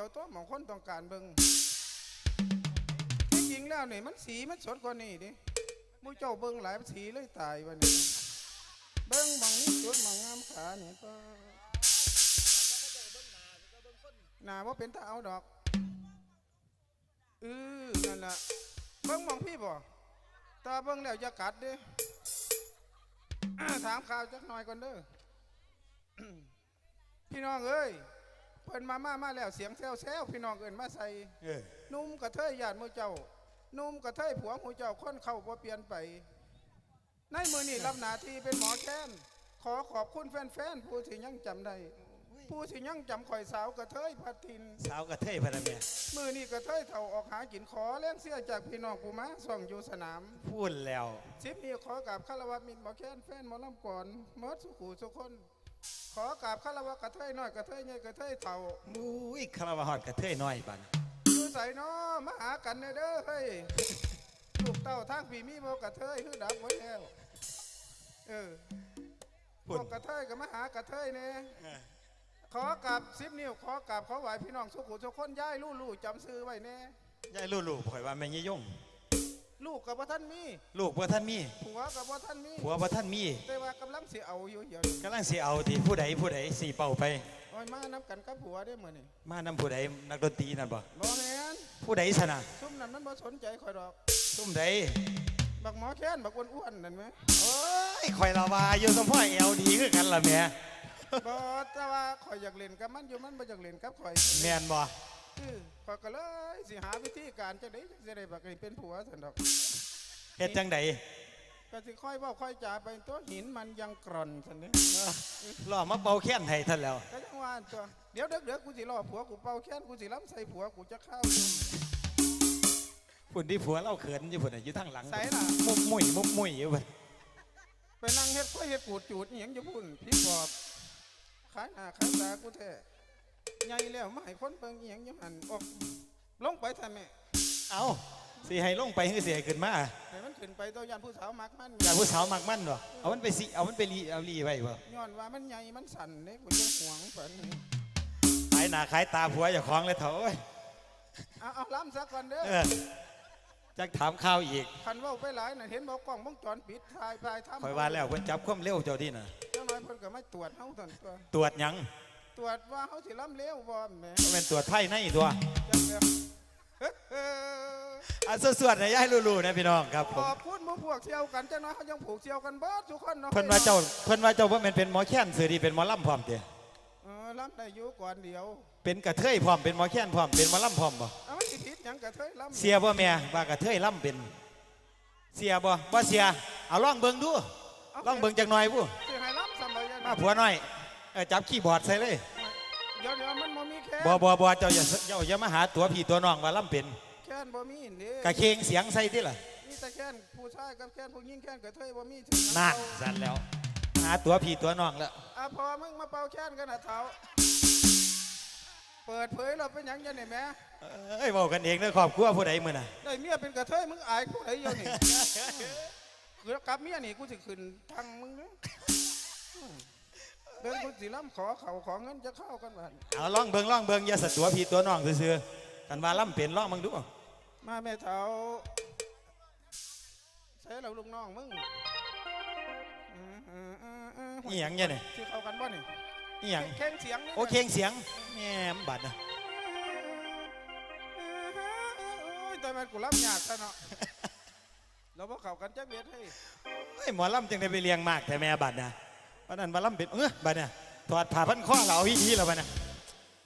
ยวตัวหมองคนต้องการเบิงที่จริงแล้วนี่มันสีมันสดกว่านี้ดิมูเจ้าเบิ่งหลายสีเลยตายวันนี้เบิ่งมองนี้จุดมองงามขาเนี่ยก็หนาว่าเป็นตาเอาดอกเออนั่นละเบิ่งมองพี่บ่ตาเบิ่งแล้วอย่ากัดดิถามข่าวจักหน่อยก่อนเด้อพี่น้องเอ้ย พิ่นมามามาแล้วเสียงแซวแซวพี่น้องเอิ้นมาใส่เออนุ่มกระเทยญาติหมู่เจ้านุ่มกระเทยผัวหมู่เจ้าคนเข้าบ่เปลี่ยนไป ในมือนี้รับหน้าที่เป็นหมอแค้นขอขอบคุณแฟนๆผู้ที่ยังจำได้ผู้ที่ยังจำข่อยสาวกระเทยพัดทิน สาวกระเทยพะนะแม่มือนี้กระเทยเท่าออกหากินขอแรงเสียจากพี่น้องผู้มาส่องอยู่สนามพูดแล้ว สิบนี้ขอกราบคารวะมิตรหมอแค้นแฟนหมอลำก่อนเมดสุขูสุคน ขอกราบคารวะกระเทยน้อยกระเทยใหญ่กระเทยเท่าอุ้ยคาราวาฮอดกระเทยน้อยบันอยู่ใส่น้อมาหากันเด้อเด้อเฮ้ยลูกเต้าทางพี่มีบ่กระเทยคือดับหมดแล้วเออพพูดวกกระเทยก็มาหากระเทยเนี่ยขอกราบสิบนิ้วขอกราบขอไหวพี่น้องสุขุสุคนย้ายลู่ลู่จำซื้อไว้แน่ยายลูกๆข่อยว่าแม่ยี่ยง ลูกกับว่าท่านมีลูกบ่ท่านมีผัวกับว่าท่านมีผัวบ่ท่านมี แต่ว่ากำลังสิเอาอยู่เดี๋ยวนี้กำลังสิเอาที่ผู้ใดผู้ใดสีเป่าไปโอ้ยมานับกันกับผัวได้อมื้อนี่มานำผู้ใดนักดนตรีนั่นบ่บ่แม่นผู้ใดสนะซุ่มนั้นมันบ่สนใจข่อยดอกซุ่มใดบักหมอแค้นบักอ้วนๆนั่นไหมโอ้ยข่อยละว่าอยู่สมพ่อเอวดีคือกันล่ะแม่บ่แต่ว่าข่อยอยากเล่นกับมันอยู่มันบ่อยากเล่นกับข่อย แม่นบ่ คือข่อยก็เลยสิหาวิธีการจะได้จะได้บักให้เป็นผัวซั่นดอก เฮ็ดจังใดก็สิค่อยเว้าค่อยจาไปตัวหินมันยังกร่อนซั่นนี่รอมาเป่าแค้นให้ท่านแล้ว ก็จังว่าตัวเดี๋ยวเด็กๆกูสิรอผัวกูเป่าแค้นกูสิล้ำใส่ผัวกูจะเข้าอยู่พุ่นที่ผัวเราเขินอยู่พุ่นน่ะอยู่ทางหลังใส่ล่ะ มุกมุยมุกมุยอยู่พุ่นไปนั่งเฮ็ดค่อยเฮ็ดปูดจูดอีหยังอยู่พุ่นพี่ปอบขายหน้าขายตากูแท้ ใหญ่แล้วมาให้คนเบิ่งอีหยังอยู่หั่นออกลงไปท่แม่เอาสิให้ลงไปคือสิให้ขึ้นมาให้มันขึ้นไปตัวยานผู้สาวมักมันอยากผู้สาวมักมันบ่เอามันไปสิเอามันไปรีเอารีไว้บ่ย้อนว่ามันใหญ่มันสั่นเด้กูยังห่วงฝันนี่ขายหน้าขายตาผัวอย่าคล้องเลยเถอะโอ้ยเอาเอาล้ำซะก่อนเด้อเออจักถามข้าวอีกคันเว่าไปหลายน่ะเห็นบอกกล้องวงจรปิดถ่ายถ่ายทำคอยว่าแล้วเพิ่นจับความเร็วเจ้าดิน่ะเจ้าน้อยเพิ่นก็มาตรวจเฮาตอนตัวตรวจหยัง ตรวจว่าเฮาสิล้ำเร็วบ่แหม่บ่แม่นตรวจไพ่ในตัวจังแล้วเฮ้อเอออะสวดๆให้ยายรู้ๆนะพี่น้องครับผขมอบคุณหมู่พวกเที่ยวกันจังน้อยเขายังผูกเที่ยวกันเบิดทุกคนเนาะเพิ่นว่าเจ้าเพิ่นว่าเจ้าบ่แม่นเป็นหมอแค้นสื่อดีเป็นหมอลำพร้อมเด้เออล้ำได้อยู่ก่อนเดียวเป็นกระเทยพร้อมเป็นหมอแค้นพร้อมเป็นหมอลำพร้อมบ่เอามันสิผิดหยังกะเทยล้ำเสียบ่แม่ว่ากระเทยลำเป็น เสียบ่บ่เสียเอาลองเบิ่งดูลองเบิ่งจักหน่อยผู้สิให้ล้ำสำหรับยังมาผัวน้อยเออจับคีย์บอร์ดใส่เลย เดี๋ยวเดี๋ยวมันบ่มีแค่บ่บ่บ่เจ้าอย่าเจ้าอย่ามาหาตัวพี่ตัวน้องว่าลำเป็นแค่นบ่มีนี่กะเคงเสียงใส่ติล่ะมีแต่แค่นผู้ชายกับแค่นผู้หญิงแค่นกะเทยบ่มีถึงนั่นสั่นแล้ว หาตัวพี่ตัวน้องแล้วอะพอมึงมาเป่าแค่นกันน่ะเท้าเปิดเผยเราเป็นหยังจังได๋แหม่เอ้ยเว้ากันเองเด้อครอบครัวผู้ใดมื้อน่ะได้เมียเป็นกระเทยมึงอายกูไหนอยู่นี่คือกับเมียนี่กูสิขึ้นทางมึงนะ เดินกูสิล้ำขอเขาขอเงินจะเข้ากันบ้านเอาล่องเบิ่งล่องเบิ่งอย่าสะตัวพี่ตัวน้องซื่อๆกันว่าลำเป็นลองมึงดู มาแม่เฒ่าใส่เราลูกน้องมึงอืมอืมอืมอืมอีหยังเนี่ยนี่ สิเข้ากันบ่นี่อีหยังเข่งเสียงนี่โอเคงเสียงแหมบัดนะโอ้ยแต่มันกูล้ำยากซะเนาะเราบ่เข้ากันจักเบ็ดให้เฮ้ยหมอลำจังได้ไปเลี้ยงมากแต่แม่บัดนะ วันนั้นมาลำเป็นเออบัดน่ะถอดผ้าพันคอเราเอาอีทีแล้วบัดน่ะ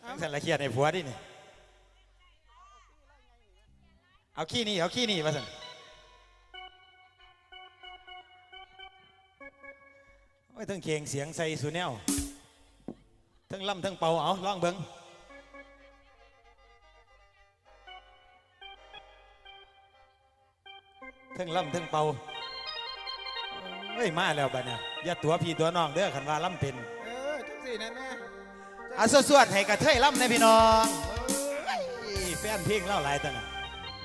เอ้าทั้งสันละเครียดในผัวดินี่เอาขี้นี่เอาขี้นี่มาสั่นโอ้ยทั้งเคงเสียงใส่สูแนวทั้งล่ำทั้งเป่าเอาลองเบิ้งทั้งล่ำทั้งเป่าเฮ้ยมาแล้วบัดเนี่ย อย่าตัวพี่ตัวน้องเด้อขันว่าล่ำเป็นเออจังสี่นะแม่อาสวดๆให้กระเทยล่ำในพี่น้องเอ้ยแฟนเพลงเล่าหลายตั้งอะ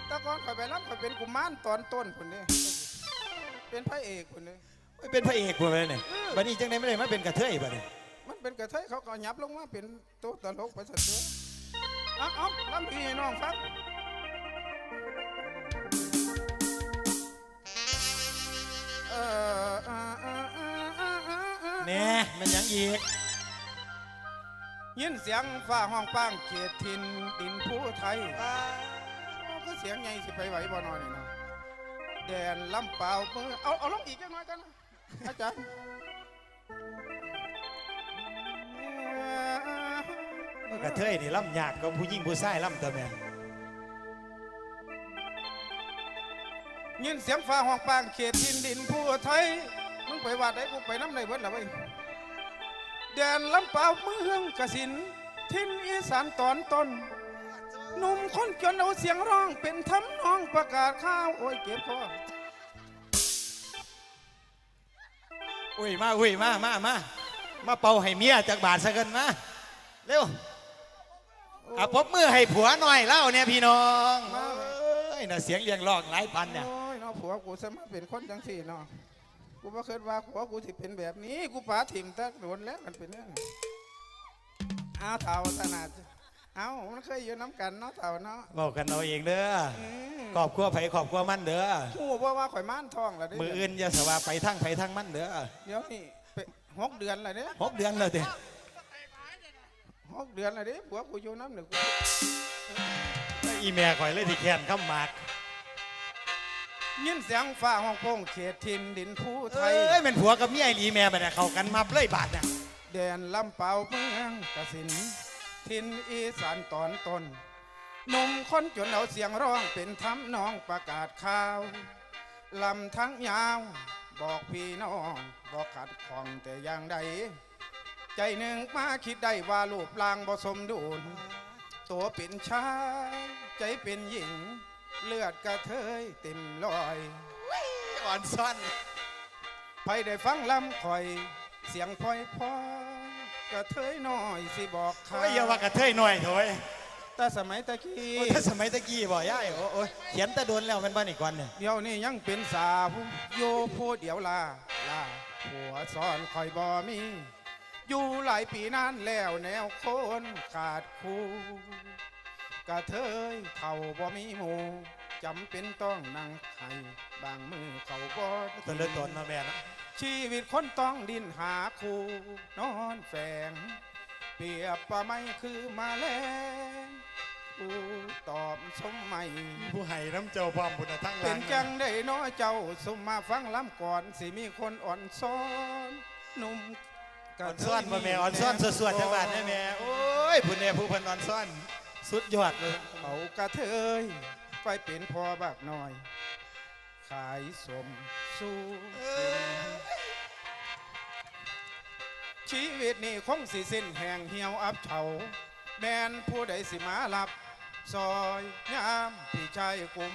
แตะกอนข่อยไปล้ำข่อยเป็นกุมารตอนต้นคนนี้เป็นพระเอกคนนี้ไม่เป็นพระเอกคนเลยเนี่ยบัดนี้จังได้ไม่ได้มาเป็นกระเทยบัดนี้มันเป็นกระเทยเขาก็หยับลงมาเป็นตัวตลกไปสัตว์ตัวเอาเอาลำพี่ให้น้องฟังเออเออเออเออเออเออเออ แหน่มันหยังอีก ยินเสียงฟ้าห้องป้างเขตทินดินผู้ไทยก็เสียงไงสิไปไหวบ่นอนนี่เนาะแดนลำเปล่ามือเอาเอาลงอีกจังหน่อยกันนะอาจารย์กระเทยนี่ล่ำยากก็ผู้หญิงผู้ชายล่ำตัวแม่นยินเสียงฟ้าห้องป้างเขตทินดินผู้ไทยมึง ไปวัดได้กูไปน้ำในเบิดละเว้ยแดนลำเปล่าเมืองกสินทินอีสานตอนต้นหนุ่มคนจนเอาเสียงร้องเป็นทำนองประกาศข้าวโอ้ยเก็บคออุ้ยมาอุ้ยมามามามาเป่าให้เมียจากบาทซะกันมาเร็วอะพบมือให้ผัวหน่อยเล่าเนี่ยพี่น้องเอ้ยน่ะเสียงเรียงร้องหลายปันเนี่ยโอ้ยเนาะผัวกูสมาเป็นคนจังสี่เนาะ กูบ่เคยว่าผัวกูสิเป็นแบบนี้ กูป๋าถิ่มตะโดนแล้วมันเป็นเรื่องอ้าวเท่าขนาดเอ้ามันเคยอยู่น้ำกันเนาะเท่าเนาะบอกกันเอาเองเด้ออืมขอบครัวไผขอบครัวมันเด้อ กูบ่ว่าข่อยม่านท้องแล้วเด้มืออื่นอย่าสว่าไปทั้งไผทั้งมันเด้อเดี๋ยวนี่ไปหกเดือนแล้วเด้หกเดือนเลยเด้หกเดือนแล้วเด้ผัวกูอยู่น้ำหนึ่งกู อีเมียข่อยเลยที่แค้นข้ามหมาก ยินเสียงฟ้าห้องโป่งเขตทินดินผู้ไทเอ้ยยเป็นผัวกับเมียไอ้ลีแม่บัดเนี่ยเข้ากันมาเลยบาทเนี่ยแดนลำเปาเมืองกสินทินอีสานตอนต้นหนุ่มคนจนเอาเสียงร้องเป็นทำนองประกาศข่าวลำทั้งยาว บอกพี่น้องบอกขัดข้องแต่อย่างใด ใจหนึ่งมาคิดได้ว่ารูปร่างบ่สมดุล ตัวเป็นชายใจเป็นหญิง เลือดกระเทยเต็มรอยอ่อนซ่อนไผได้ฟังลำคอย เสียงพลอยพอยกระเทยน้อยสิบอกข่าโอ้ยอย่าว่ากระเทยหน่อยโถยแต่สมัยตะกี้โอ้ยถ้าสมัยตะกี้บ่ย่ายโอ้โอ้ยเขียนแตะโดนแล้วแมันบ้านอีกวันเนี่ยเดี๋ยวนี้ยังเป็นสาวอยู่ผู้เดียวลาลาผัวซ้อนคอยบ่มี อยู่หลายปีนานแล้วแนวคนขาดคู่ กระเทยเขาบ่มีหมูจำเป็นต้องนั่งไข่บางมือเขาบ่ตัวเลือดตนมาแม่นะชีวิตคนต้องดิ้นหาคู่นอนแฝง เปรียบประไม่คือมาแลงผู้ตอบสมไม่ผู้ให้น้ำเจ้าพร้อมบุญทั้งหลังเป็นจังได้น้อยเจ้าสมมาฟังล้ำก่อนสิมีคนอ่อนซ้อนหนุ่มกอ่ระอนเทยซ่อนมาแม่อ่อนซ่อนสวดๆจังหวัดแม่แม่โอ้ยผู้เนี่ยผู้เพันอ่อนซ่อน สุดยอดเลยเอากระเทยไปเป็นพอบักหน่อย ขายสมสู้ชีวิตนี่คงสิสิ้นแห่งเหี่ยวอับเฉาแมนผู้ใดสิมาลับ ซอยยามพี่ชายกลุ่ม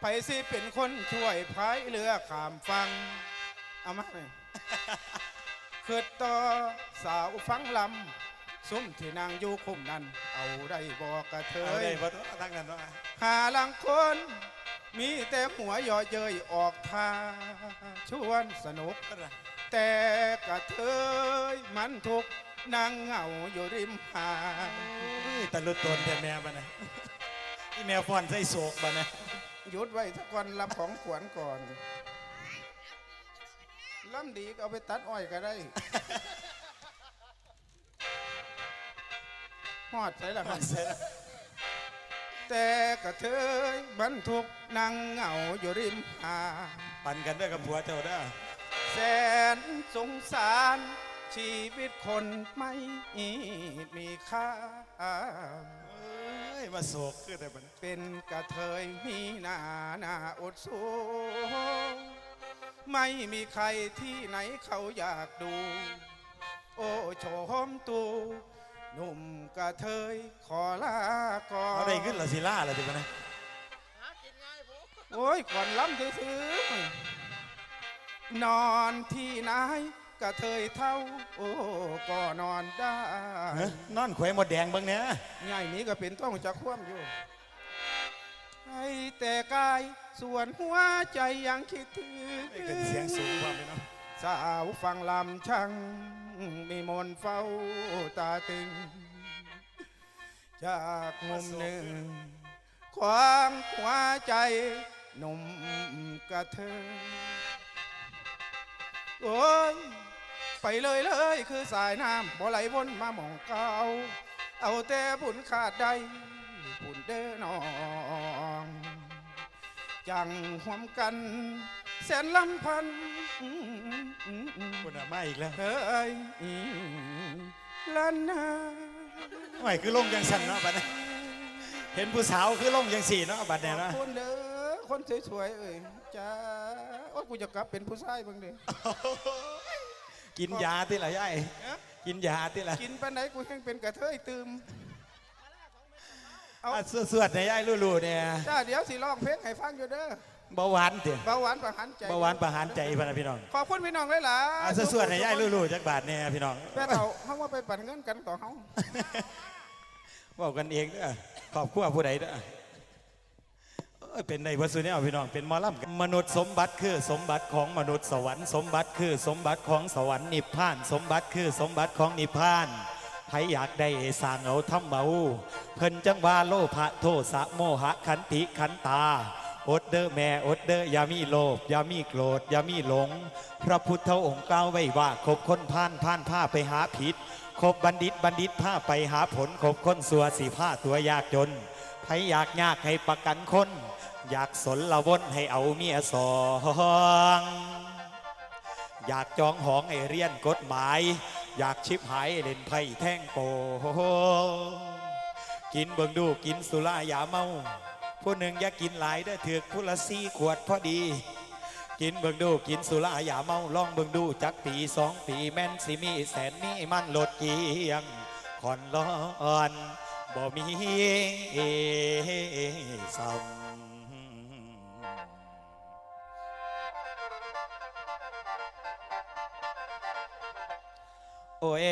ไผสิเป็นคนช่วยพายเรือขามฟัง เอามาเลยคือต่อสาวฟังลำ ซุ้มที่นางอยู่คุมนั้น เอาได้บอกกระเทเอายได้บ่ตั้งนั้นว่าหาลังคน มีแต่หัวย่อเยยออกทางชวนสนุกแต่กระเทยมันทุกข์นางเหงาอยู่ริมหาดโอ้ยตะลุดตนแต่แม่บัดนะอีแม่ฟอนใส่โศกบัดนะหยุดไว้สักวันลำของขวัญก่อนลำดีก็เอาไปตัดอ้อยก็ได้ หอดใส่ละครับแต่กระเทยบรรทุกนางเหงาอยู่ริมหาดปั่นกันด้วยกับผัวเจ้าเด้อแสนสงสารชีวิตคนไม่มีค่า เอ้ย มาโศกคือแต่บัดนี้เป็นกระเทยมีหน้าหน้าอดสูไม่มีใครที่ไหนเขาอยากดู โอ้โฉมตู หนุ่มกระเทยขอลาก่อนเอาได้ขึ้นละสิล่าละติบัดนะโอ้ยก่อนล้ำซื้อๆนอนที่ไหนกระเทยเท่า โอ้ก็นอนได้เอ้ยนอนแขวหมดแดงเบ้างเนี่ยง่ายนี้ก็เป็นต้องจะคว่ำอยู่ให้แต่กายส่วนหัวใจยังคิดถึงนี่เป็นเสียงสูงความเลยเนาะสาวฟังลำช่าง มีมนเฝ้าตาตึง จากมุมหนึ่ง ความหัวใจหนุ่มกระเทยโอ้ย ไปเลยเลยคือสายน้ำบ่ไหลวนมาหมองเกาเอาแต่บุญขาดใดบุญเด้อนองจังหวมกัน แสนลำพัน คุณอะมาอีกแล้วเฮ้ยลันนาหน่คือลงยังสั่นเนาะบัดนี้เห็นผู้สาวคือลงยังสี่เนาะบัดเนี่ยเนาะคุณเด้อคนสวยๆเอ้ยจ้าโอ้กูจะกลับเป็นผู้ชายบ้างดิกินยาที่ละยายกินยาที่ละกินไปไหนกูยังเป็นกระเทยตืมเอาอะสวดในยยายลู่ๆเนี่ยจ้าเดี๋ยวสิร้องเพลงให้ฟังอยู่เด้อ เบาหวานเถอะเบาหวานประหันใจเบาหวานประหารใจพะนะพี่น้องขอบคุณพี่น้องเลยล่ะอะสวดๆในยยายลู่ๆจักบาทเนี่ยพี่น้องแม่เต่าเขาว่าไปปั่นเงินกันต่อเขาบอกกันเองเด้อขอบคุณผู้ใดเด้อเอ้ยเป็นในวัสุเนี่ยพี่น้องเป็นหมอลำกันมนุษย์สมบัติคือสมบัติของมนุษย์สวรรค์สมบัติคือสมบัติของสวรรค์นิพพาน สมบัติคือสมบัติของนิพพานใครอยากได้สร้างเอาทำเบาเพิ่นจังว่าโลภะโทสะโมหะขันติขันตา อดเดอแม่อดเดออย่ามีโลภอย่ามีโกรธอย่ามีหลง พระพุทธองค์กล่าวไว้ว่าคบคนพ่านพ่านผ้าไปหาผิดคบบัณฑิตบัณฑิตผ้าไปหาผลคบคนสัวสีผ้าตัวยากจนใครอยากยากให้ประกันคน อยากสนละวนให้เอาเมียสองอยากจองหองไอเรียนกฎหมาย อยากชิบหายเล่นไพ่แท่งโปกินเบิงดูกินสุรายาเมา ผู้หนึ่งอยากกินหลายได้อเถือกผู้ละสี่ขวดพอดี กินเบิ่งดูกินสุราอย่าเมาลองเบิ่งดูจักปีสองปีแม่นสิมีแสนนี้มันลดเกียงคอนร้อนบ่มีซ้ำโอ้ย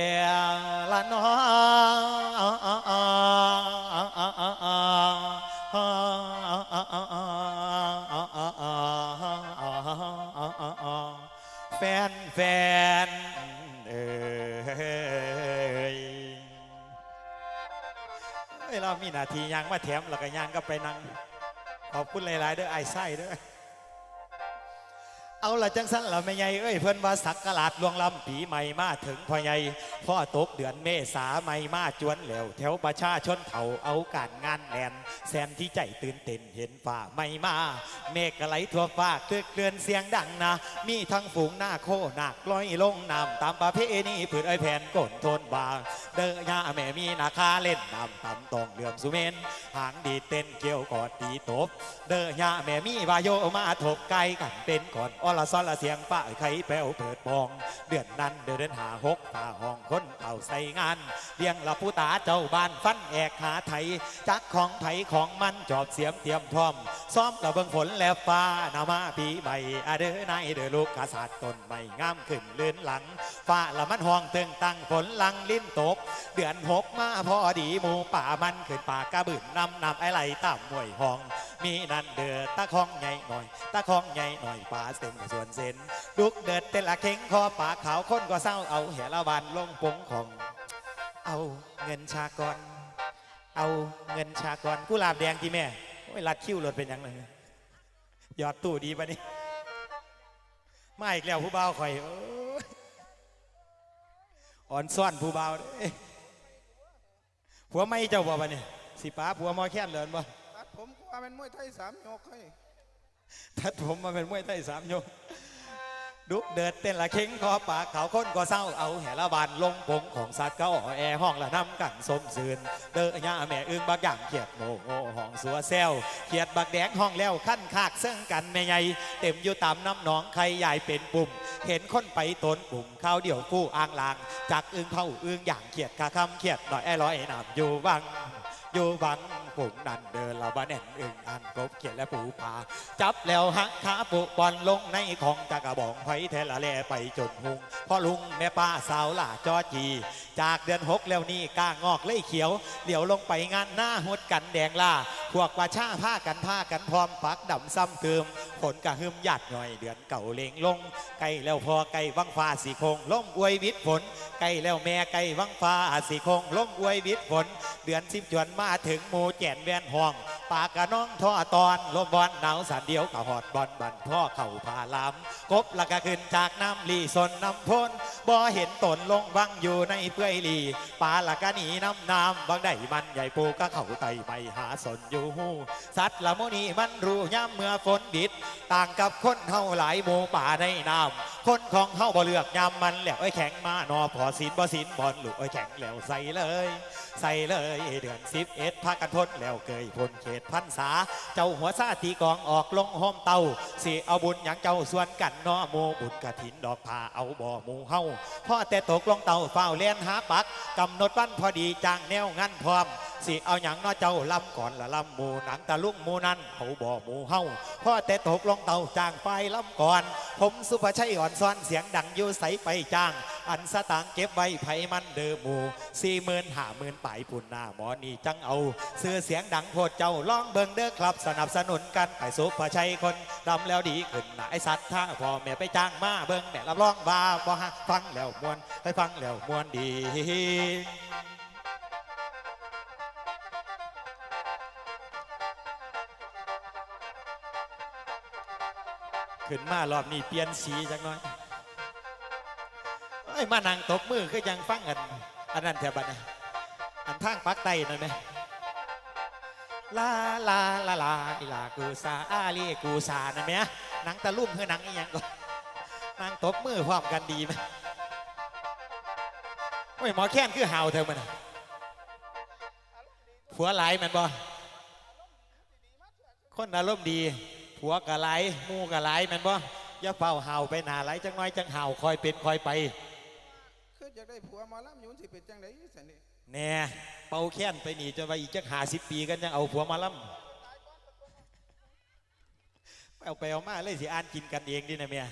ละน้อ ทียังมาแถมแล้วก็ยังก็ไปนั่งขอบคุณหลาย ๆ เด้อไอ้ไส้เด้อ เอาละจังสันละไม่ใหญ่เอ้ยเพิ่นว่าสักกะลาดลวงลำปีใหม่มาถึงพ่อใหญ่พ่อตกเดือนเมษาใหม่มาจวนแล้วแถวประชาชนเขาเอาการงานแลนแสนที่ใจตื่นเต้นเห็นฝ่าไม่มาเมฆกะไหลทั่วฟ้าเกลือเกลื่อนเสียงดังนะ มีทั้งฝูงหน้าโคหนักลอยลงน้ำตามประเพณีผืนไอแผ่นก้นทนบางเด้อย่าแม่มีนาคาเล่นน้ำตำตองเหลื่อมสุเมนหางดีเต้นเกี่ยวกอดตีตบ เด้อย่าแม่มีวายโยมาถกไก่กันเป็นก่อนอลละซอนละเสียงป้าไข่แป้วเปิดบอง เดือนนั้นเดือนหาหกตาห้องคนเก่าใส่งานเลี้ยงละผู้ตาเจ้าบ้านฟันแอกหาไทยจักของไผของมันจอบเสียมเตรียมพร้อม ซ้อมกับเบิ่งฝนแล้วฟ้านามาปีใบอาเด้อนายเด้อลูกกษัตริย์ต้นใหม่งามขึ้นเลื่อนหลังฟ้าละมันห้องตึงตั้งฝนลังลิ้นตก เดือนหกมาพอดีหมูป่ามันขึ้นป่ากระบืนนำนำไอไหลตามมวยห้อง มีนั่นเดือตะคองใหญ่หน่อยตะคองใหญ่หน่อยป่าเส้นส่วนเส้นดุกเดือดเต็ละเข่งคอป่าขาวคนก็เศร้าเอาเหละวันลงปงของ เอาเงินชากรเอาเงินชากรกุหลาบแดงที่แม่โอ้ยลัดคิ้วรถเป็นยังเลยอดตู้ดีปะนี่มาอีกแล้วผู้บ่าวข่อยอ่อนซ่อนผู้บ่าวผัวไม่เจ้าบ่ปะนี่สิป้าผัวมอแค้นเดินบ่ ผมกว่าเป็นมวยไทยสามยกให้ทัดผมมาเป็นมวยไทยสามยกดุเดือดเต้นละเข่งคอปากเขาคนก็เศร้าเอาแหละบานลงปงของสัตว์ก็อ่อแอห้องละน้ำกันสมซืนเด้อย่าแม่อึ้งบักอย่างเขียดโมโหห้องสัวแซวเขียดบักแดงห้องแล้วขั้นคากเสื่งกันแม่ใหญ่เต็มอยู่ตามน้ำหนองใครใหญ่เป็นปุ่ม เห็นคนไปตนปุ่มข้าวเดี่ยวฟู่อ่างลางจากอึ้งเข้าอึ้งอย่างเขียดคาคำเขียดหน่อยไอ้ร้อยน้ำอยู่บังอยู่บัง ปุ่มนันเดินละบ้านแน่นอึ่งอันกบเขียดและปูผาจับแล้วหักขาปุบอลลงในของตะกระบองไผเทละแลไปจนหุงพ่อลุงแม่ป้าสาวหล่าจอจี จากเดือนหกแล้วนี่ก้างอกเลยเขียวเดี๋ยวลงไปงานหน้าหดกันแดงล่าพวกว่าชาผ้ากันผ้ากันพร้อมปักดำซ้ำเติมฝนกระหึมหยาดหน่อยเดือนเก่าเลงลงไก่แล้วพอไก่วังฟ้าสีคงล่มอวยวิทย์ฝนไก่แล้วแม่ไก่วังฟ้าสีคงล่มอวยวิทย์ฝนเดือนสิบจวนมาถึงหมู่แก่นแวนห้อง ปากกะน้องท่อตอนลมบอลหนาวสันเดียวกะหอดบอลบันพ่อเข่าพาลามกบละกะขึ้นจากน้ำลีสนน้ำพ้น บ่เห็นตนลงวังอยู่ในเปื่อยลีปลาละกะหนีน้ำน้ำบางได้มันใหญ่ปูกะเข่าไตไม่หาสนอยู่หูสัตว์ละโมนีมันรู้ย่ำเมื่อฝนดิด ต่างกับคนเฮาหลายหมูป่าในน้ำคนของเฮาบ่เลือกย่ำมันแล้วไอ้แข็งมานอพอสินบ่สินบอลลูกไอ้แข็งแล้วใส่เลย ใส่เลยเดือนสิบเอ็ดพากันทนแล้วเกยพลเขตพันษา เจ้าหัวซาตีกองออกลงห้อมเตาสิเอาบุญหยังเจ้าส่วนกันนอโมบุญกระถินดอกพาเอาบ่อหมูเฮาพ่อแต่ตกลงเตาเฝ้าเลียนหาปักกำหนดวันพอดีจางแนวงันพร้อมสิเอาหยังเนอเจ้าลำก่อนละลำหมูหนังตะลุกหมูนั้นเขาบ่อหมูเฮาพ่อแต่ตกลงเตาจางไฟลำก่อน ผมสุภาชัยอ่อนซ้อนเสียงดังอยู่ใสไปจาง อันสตางเก็บไว้ไผมันเดิมหมูสี่หมื่นห้าหมื่นปลายปุ่นหน้าหมอนี่จังเอาเสื้อเสียงดังโพดเจ้าลองเบิงเด้อครับ สนับสนุนกันไปสุภาชัยคนดำแล้วดีขึ้นนะไอสัตว์ถ้าพ่อแม่ไปจ้างมาเบิงแม่รับรองว่าบ่ฮะฟังแล้วมวนให้ฟังแล้วมวนดีขึ้นมารอบนี้เปลี่ยนสีจังน้อย ยมานังตบมือคือยังฟังอันอันนั้นแถวบัดนะอันทางปักไตนั่นไหมลาลาลาลาอีลากูซาอาลีกูซานั่นไหมหนังตะลุ่มคือหนังอีหยังก็นั่งตบมือพร้อมกันดีไหมโอ้ยหมอแค้นคือเห่าเธอมันผัวหลมันบ่คนอารมณ์ดีผัวกะไหลมูกะไหลมันบ่อย่าเฝ้าเห่าไปหนาไหลจังน้อยจังเห่าคอยเป็นคอยไป อยากได้ผัวหมาล่ำอยุ่นสิเป็นจังไดสันนี่แน่เป่าแค้นไปหนีจะไปอีกจักหาสิบปีกันยังเอาผัวมาล่ำเอาไปเอามาเลยสิอ่านกินกันเองดินะเมีย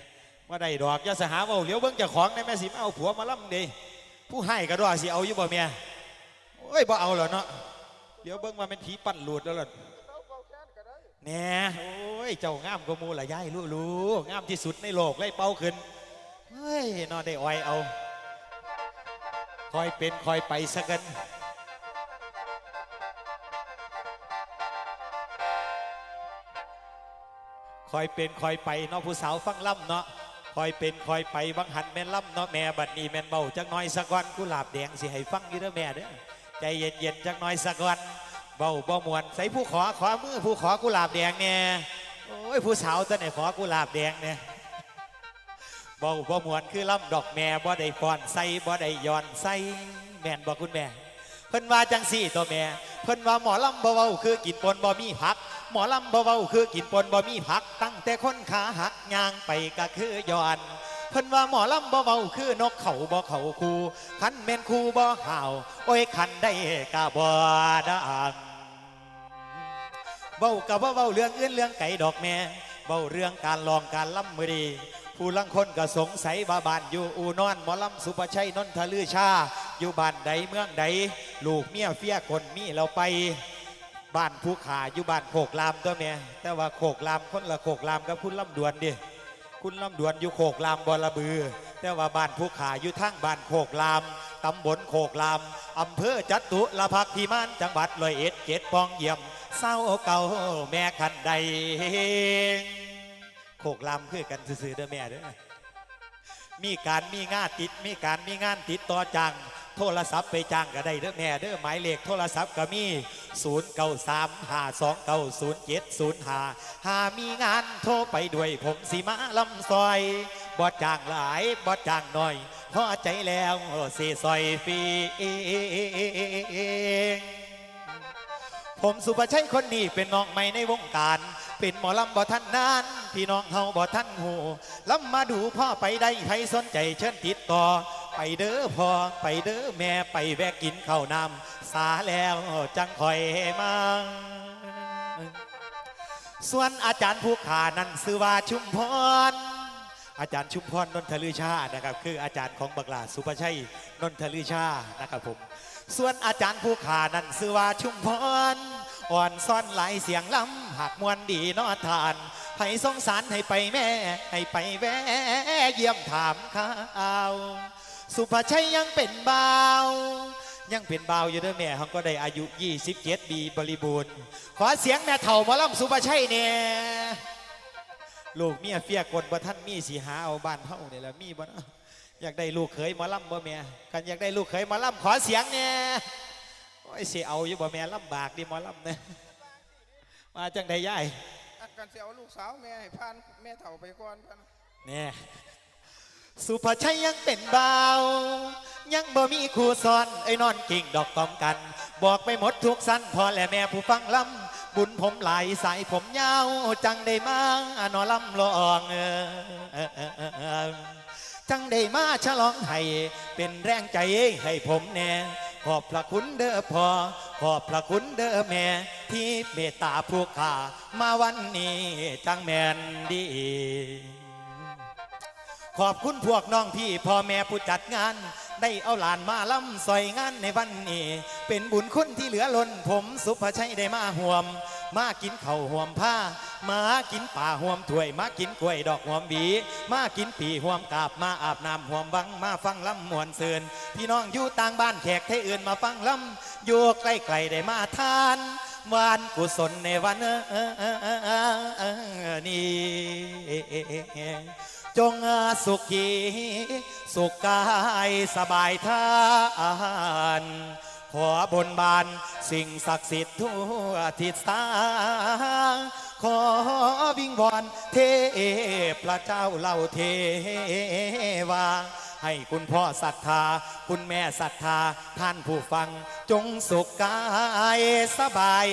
ว่าได้ดอกยาสหาเว่าเหลียวเบิ้งจ้าของในแม่สิมาเอาผัวมาล่ำดีผู้ให้ก็ดอกสิเอาอยู่บ่เมียโอ้ยบ่เอาหรอเนาะเดี๋ยวเบิ้งมาเป็นผีปั่นหลุดแล้วล่ะเขาเฝ้าแนก็ได้แน่โอ้ยเจ้างามกว่าหละยายรู้รู้งามที่สุดในโลกเลยเป่าขึ้นเฮ้ยนอนได้อ้อยเอา คอยเป็นคอยไปสักกันคอยเป็นคอยไปเนาะผู้สาวฟังล่ำเนาะคอยเป็นคอยไปบังหันแม่ล่ำเนาะแม่บัดนี้แม่เบาจักหน้อยสักวันกุหลาบแดงสิให้ฟังอยู่เด้อแม่เด้อใจเย็นๆจักหน้อยสักวันเบาเบ่มวนใส่ผู้ขอขอมือผู้ขอกุหลาบแดงเนี่ยโอ้ยผู้สาวตัวไหนขอกุหลาบแดงเนี่ย บาบ่มวนคือล่ำดอกแม่บ่ได้ฟอนใส่บ่ได้ย้อนใส่แม่นบ่คุณแม่ เพิ่นว่าจังสี่ตัวแม่ เพิ่นว่าหมอลำบ่เว้าคือกินปนบ่มีผัก หมอลำบ่เว้าคือกินปนบ่มีผัก ตั้งแต่คนขาหักย่างไปก็คือย้อนเพิ่นว่าหมอลำบ่เว้าคือนกเขาบ่เขาคูคันแม่นคูบ่ห่าวโอ้ยคันได้กะบ่ดังเว้ากับว่าเว้าเรื่องอื่นเรื่องไก่ดอกแม่เว้าเรื่องการลองการล่ำมือดี ผู้ลังคนก็สงสัยว่าบานอยู่อูนอนหมอลำสุภชัยนนทลือชา อยู่บ้านใดเมืองใดลูกเมียเฟียคนมีเราไปบ้านผู้ขาอยู่บ้านโคกลามตัวแม่แต่ว่าโคกลามคนละโคกลามกับคุณลำดวนดิคุณลำดวนอยู่โคกลามบอระบือ แต่ว่าบ้านผู้ขาอยู่ทั้งบ้านโคกลามตำบลโคกลามอำเภอจัตุรพักษ์พิมานจังหวัดร้อยเอ็ดเจ็ดปองเยี่ยมเศร้าเก่าแม่คันใด โคกลำคือกันซื่อเด้อแม่เด้อมีการมีงานติด มีการมีงานติดต่อจัง โทรศัพท์ไปจ้างก็ได้เด้อแม่เด้อหมายเลขโทรศัพท์ก็มี 0 9 3 5 2 9 0 7 0 5หามีงานโทรไปด้วยผมสิมาลำซอยบ่จ้างหลายบ่จ้างน้อยพอใจแล้วสิซอยฟรีผมสุภาชัยคนนี้เป็นน้องใหม่ในวงการ เป็นหมอลำบ่ท่านนานพี่น้องเฮาบ่ท่านหูลำมาดูพ่อไปได้ใครสนใจเชิญติดต่อ ไปเด้อพ่อไปเด้อแม่ไปแวะกินข้าวนำสาแล้วจังคอยมาส่วนอาจารย์ผู้ขานั้นชื่อว่าชุมพรอาจารย์ชุมพรนนทลือชานะครับ คืออาจารย์ของบักลาสุภชัยนนทลือชานะครับผมส่วนอาจารย์ผู้ขานั้นชื่อว่าชุมพร อ่อนซ่อนหลายเสียงล้ำหากมวนดีนอทานให้สงสารให้ไปแม่ ให้ไปแวะเยี่ยมถามข่าวสุภาชัยยังเป็นบ่าวยังเป็นบ่าวอยู่ด้อแม่เขาก็ได้อายุ27ปีบริบูรณ์ ขอเสียงแม่เถ่ามอลำสุภาชัยเนี่ยลูกเมียเฟียกดบ่ท่านมีสีหาเอาบ้านเฮาเนี่ยแหละมีบ่เนอยากได้ลูกเขยมอลำบ่แม่กันอยากได้ลูกเขยมอลำขอเสียงเนี่ย โอ้ยสิเอาอยู่บ่แม่ลำบากดิหมอลำเนี่ยมาจังได้ย่ายอันกันสิเอาลูกสาวแม่ให้พานแม่เฒ่าไปก่อนพะนะเนี่ยสุภาชัยยังเป็นบ่าวยังบ่มีครูสอนไอ้นอนกิ่งดอกกอมกัน บอกไปหมดทุกสั้นพอและแม่ผู้ฟังลำบุญผมหลายสายผมยาวจังได้มานอลำลองเออเออเออเออเออจังได้มาฉลองให้เป็นแรงใจให้ผมแน่ ขอบพระคุณเด้อพ่อ ขอบพระคุณเด้อแม่ ที่เมตตาผู้ข้ามาวันนี้จังแมนดี ขอบคุณพวกน้องพี่พ่อแม่ผู้จัดงาน ได้เอาหลานมาล่ำซอยงานในวันนี้ เป็นบุญคุณที่เหลือล้นผมสุภชัยได้มาห่วม มากินข้าวห่วมผ้า มากินป่าห่วมถ้วย มากินกล้วยดอกห่วมหวีมากินปีห่วมกาบ มาอาบน้ำห่วมวัง มาฟังลำมวนเสือนพี่น้องอยู่ต่างบ้านแขกไทยอื่นมาฟังลำอยู่ใกล้ๆได้มาทานวานกุศลในวันนี้จงสุขีสุขกายสบายทาน ขอบนบานสิ่งศักดิ์สิทธิ์ทั่วทิศทางขอวิงวอนเทพพระเจ้าเล่าเทวาให้คุณพ่อศรัทธา คุณแม่ศรัทธา ท่านผู้ฟัง จงสุขกายสบาย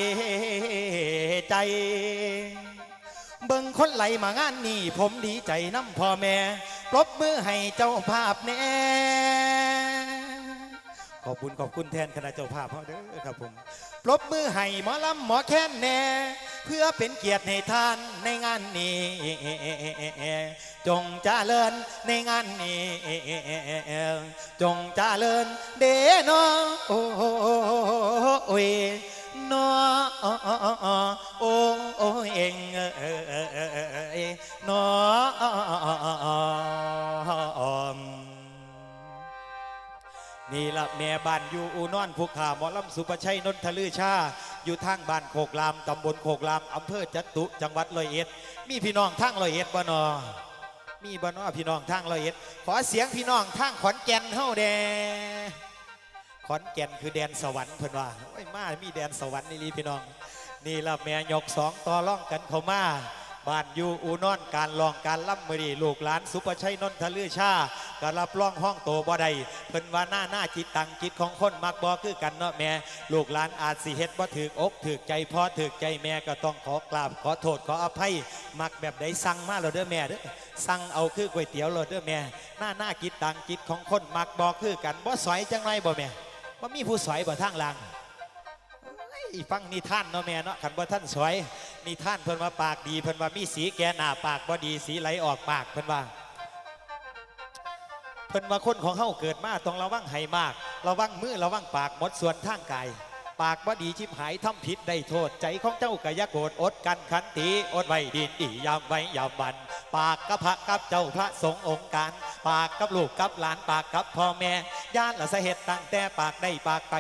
ใจ เบิ่งคนไหลมางานนี่ผมดีใจน้ำพ่อแม่ ปรบมือให้เจ้าภาพแน่ ขอบคุณขอบคุณแทนคณะเจ้าภาพเขาเด้อครับผมปรบมือให้หมอลำหมอแค้นแน่ เพื่อเป็นเกียรติให้ท่านในงานนี้ จงจเจริญในงานนี้ จงจเจริญเดโนโอ้ยนอโอ้โอ้เองเอยนอ นี่ละแม่บ้านอยู่อูนอนภูขาหมอลำสุประชัยนนทลือชา อยู่ทางบ้านโคกรามตำบลโคกรามอำเภอจัตุจังหวัดร้อยเอ็ด มีพี่น้องทางร้อยเอ็ดบ่นอมีบ่นอพี่น้องทางร้อยเอ็ด ขอเสียงพี่น้องทางขอนแก่นเฮาแดขอนแก่นคือแดนสวรรค์เพิ่นว่าโอ้ยมามีแดนสวรรค์นี่ลีพี่น้อง นี่ละแม่ยกสองต่อร่องกันเข้ามาบ้านอยู่อูนอนการลองการล่ำมือดีลูกหลานสุประชัยนนทลือชา ก็รับรองห้องโตบ่ได้เพิ่นว่าหน้าหน้าจิตตังจิตของคนมักบ่คือกันเนาะแม่ลูกหลานอาจสิเฮ็ดบ่ถือกอกถือใจพ่อถือใจแม่ก็ต้องขอกราบขอโทษขออภัยมักแบบใดสั่งมาแล้วเด้อแม่เด้อสั่งเอาคือก๋วยเตี๋ยวแล้วเด้อแม่หน้าหน้าจิตตังจิตของคนมักบ่คือกันบ่สอยจังไรบ่แม่ว่มีผู้สวยบ่ทางหลังฟังนิท่านเนาะแม่เนาะขันบ่ท่านสวยนิท่านเพิ่นว่าปากดีเพิ่นว่ามีสีแกหน้าปากบ่ดีสีไหลออกปากเพิ่นว่า เพิ่นว่าคนของเฮาเกิดมาต้องระวังให้มาก ระวังมือระวังปากหมดส่วนทางกาย ปากบ่ดีชิบหายทำผิดได้โทษ ใจของเจ้าก็อย่าโกรธอดกันขันตีอดไว้ดีดียามไว้ยามบัน ปากกับพระกับเจ้าพระสงฆ์องค์การ ปากกับลูกกับหลานปากกับพ่อแม่ย่านละสาเหตุตั้งแต่ปากได้ปากไป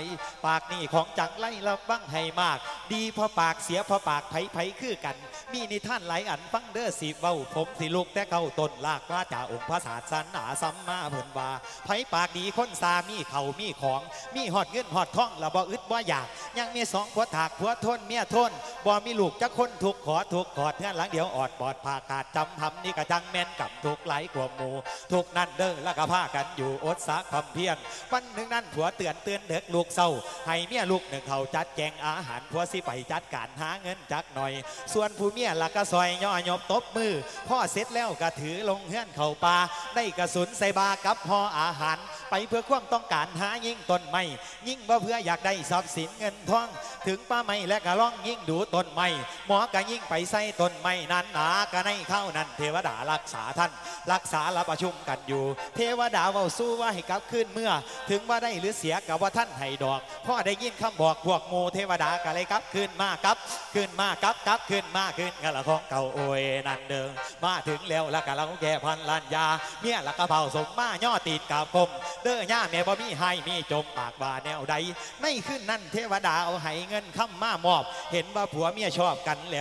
ปากนี่ของจังไรระวังให้มาก ดีพอปากเสียพอปากไผไผคือกัน มีนิท่านหลายอันฟังเด้อสิเว้าผมสิลูกแต่เก้าตนลากว่าจ่าองค์พระศาสนาสัมมาเพิ่นว่าไผปากดีคนสามีเขามีของ มีหอดเงินหอดทองละบ่อึดบ่อยาก ยังมีสองผัวถากผัวทนเมียทนบ่มีลูกจักคนถูกขอถูกกอดเพื่อนหลังเดียวออดปอดผาขาดจำทำนี่กระจังแม่นกับถูกไหลกว่าหมูถูกนั่นเด้อแล้วก็พากันอยู่อดสาคำเพียรวันหนึ่งนั้นผัวเตือนเตือนเด็กลูกเศร้าให้เมียลูกหนึ่งเขาจัดแจงอาหารผัวสิไปจัดการหาเงินจักหน่อย ส่วนผู้เมียละก็ซอยย่อยบตบมือพ่อเสร็จแล้วก็ถือลงเฮือนเข่าปลาได้กระสุนใส่บากับห่ออาหาร ไปเพื่อความต้องการหายิ่งต้นไม้ยิ่งว่าเพื่ออยากได้ทรัพย์สินเงินทอง ถึงป้าไม้และกระล่องยิ่งดูต้นไม้หมอก็ยิ่งไปใส่ต้นไม้นั้นหนากระในเข้านั้นเทวดารักษาท่าน รักษาและประชุมกันอยู่ เทวดาเว้าสู้ว่าให้กลับขึ้นเมื่อ ถึงว่าได้หรือเสียกับว่าท่านให้ดอกพ่อได้ยินคำบอกพวกโมเทวดาก็เลยกลับขึ้นมากับขึ้นมากับกลับขึ้นมาขึ้นกะละของเก่าโอยนั่นเดิมมาถึงแล้วแล้วก็เราแก่พันลันยาเมียละกระเผาสมมาย่อตีดกับผมเด้อย่าแม่บ่มีให้มีจมปากว่าแนวใดไม่ขึ้นนั่นเทวดาเอาให้เงินคำมามอบ เห็นว่าผัวเมียชอบกันแล้ว